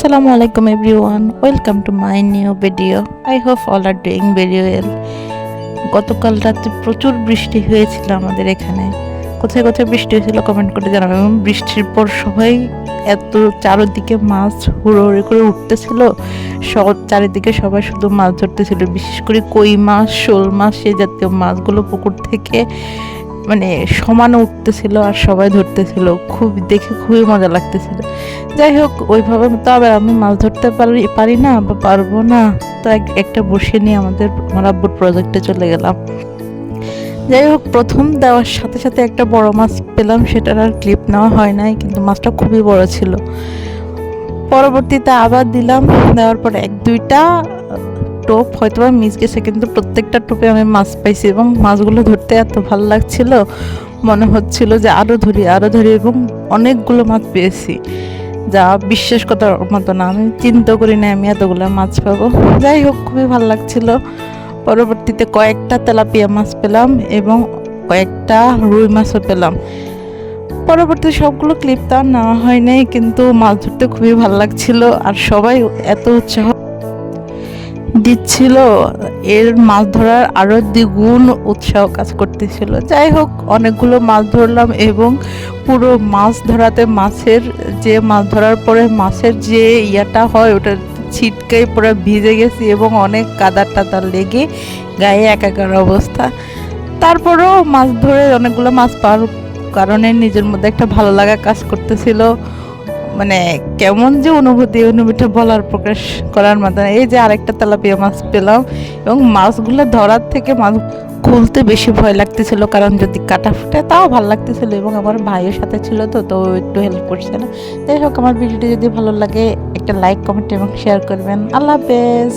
Assalamu আলাইকুম everyone. Welcome to my new video I hope all are doing very well. গতকাল রাতে প্রচুর বৃষ্টি হয়েছিল আমাদের এখানে। কোথায় কোথায় বৃষ্টি হয়েছিল কমেন্ট করে জানাবেন। এবং বৃষ্টির পর সবাই এত চারদিকে মাছ হুড়োহুড়ি করে উঠতেছিল। সব চারিদিকে সবাই শুধু মাছ ধরতেছিল। বিশেষ করে কই মাছ, শোল মাছ সেই জাতীয় মাছগুলো পুকুর থেকে মানে সমানে উঠতেছিল আর সবাই ধরতেছিল। খুব দেখে খুবই মজা লাগতেছিল। যাই হোক, ওইভাবে তো আবার আমি মাছ ধরতে পারি পারি না বা পারব না। তো এক- একটা বসে নিয়ে আমাদের আমার প্রজেক্টে চলে গেলাম। যাই হোক, প্রথম দেওয়ার সাথে সাথে একটা বড় মাছ পেলাম, সেটার আর ক্লিপ নেওয়া হয় নাই, কিন্তু মাছটা খুবই বড় ছিল। পরবর্তীতে আবার দিলাম, দেওয়ার পর এক, দুইটা টোপ হয়তো বা মিস গেছে, কিন্তু প্রত্যেকটা টোপে আমি মাছ পাইছি এবং মাছগুলো ধরতে এত ভালো লাগছিল, মনে হচ্ছিল যে আরও ধরি আরও ধরি এবং অনেকগুলো মাছ পেয়েছি। যা বিশ্বাস করার মতো না, আমি চিন্তা করি না আমি এতগুলো মাছ পাবো। যাই হোক, খুবই ভালো লাগছিল। পরবর্তীতে কয়েকটা তেলাপিয়া মাছ পেলাম এবং কয়েকটা রুই মাছও পেলাম। পরবর্তী সবগুলো ক্লিপ তো আর নেওয়া হয় নাই, কিন্তু মাছ ধরতে খুবই ভালো লাগছিল, আর সবাই এত উৎসাহ দিচ্ছিল। এর মাছ ধরার আরও দ্বিগুণ উৎসাহ কাজ করতেছিল। যাই হোক, অনেকগুলো মাছ ধরলাম এবং পুরো মাছ ধরাতে মাছের যে মাছ ধরার পরে মাছের যে ইয়াটা হয়, ওটা ছিটকাই পুরো ভিজে গেছি এবং অনেক কাদা টাদা লেগে গায়ে একাকার অবস্থা। তারপরেও মাছ ধরে অনেকগুলো মাছ পাওয়ার কারণে নিজের মধ্যে একটা ভালো লাগা কাজ করতেছিল। মানে কেমন যে অনুভূতি অনুভূতিটা বলার প্রকাশ করার মাধ্যমে, এই যে আরেকটা তেলাপিয়া মাছ পেলাম, এবং মাছগুলো ধরার থেকে মাছ খুলতে বেশি ভয় লাগতেছিল, কারণ যদি কাটা ফুটে তাও ভালো লাগতেছিল, এবং আমার ভাইয়ের সাথে ছিল তো তো একটু হেল্প করছিল যাই হোক, আমার ভিডিওটি যদি ভালো লাগে, একটা লাইক কমেন্ট এবং শেয়ার করবেন। আল্লাহ হাফেজ।